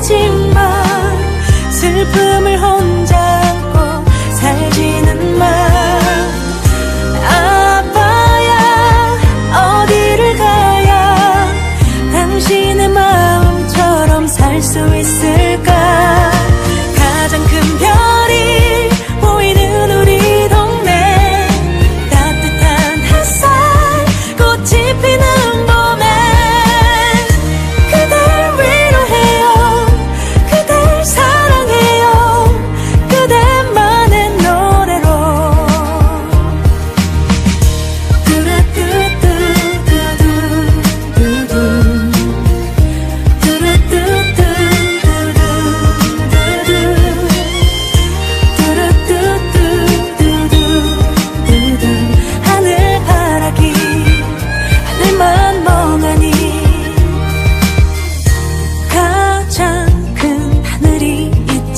지만 슬픔을 혼내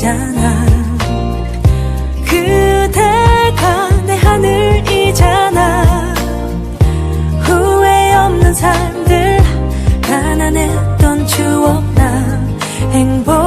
하늘이잖아. 그대가 내 하늘이잖아. 후회 없는 삶들 가난했던 추억 나 행복.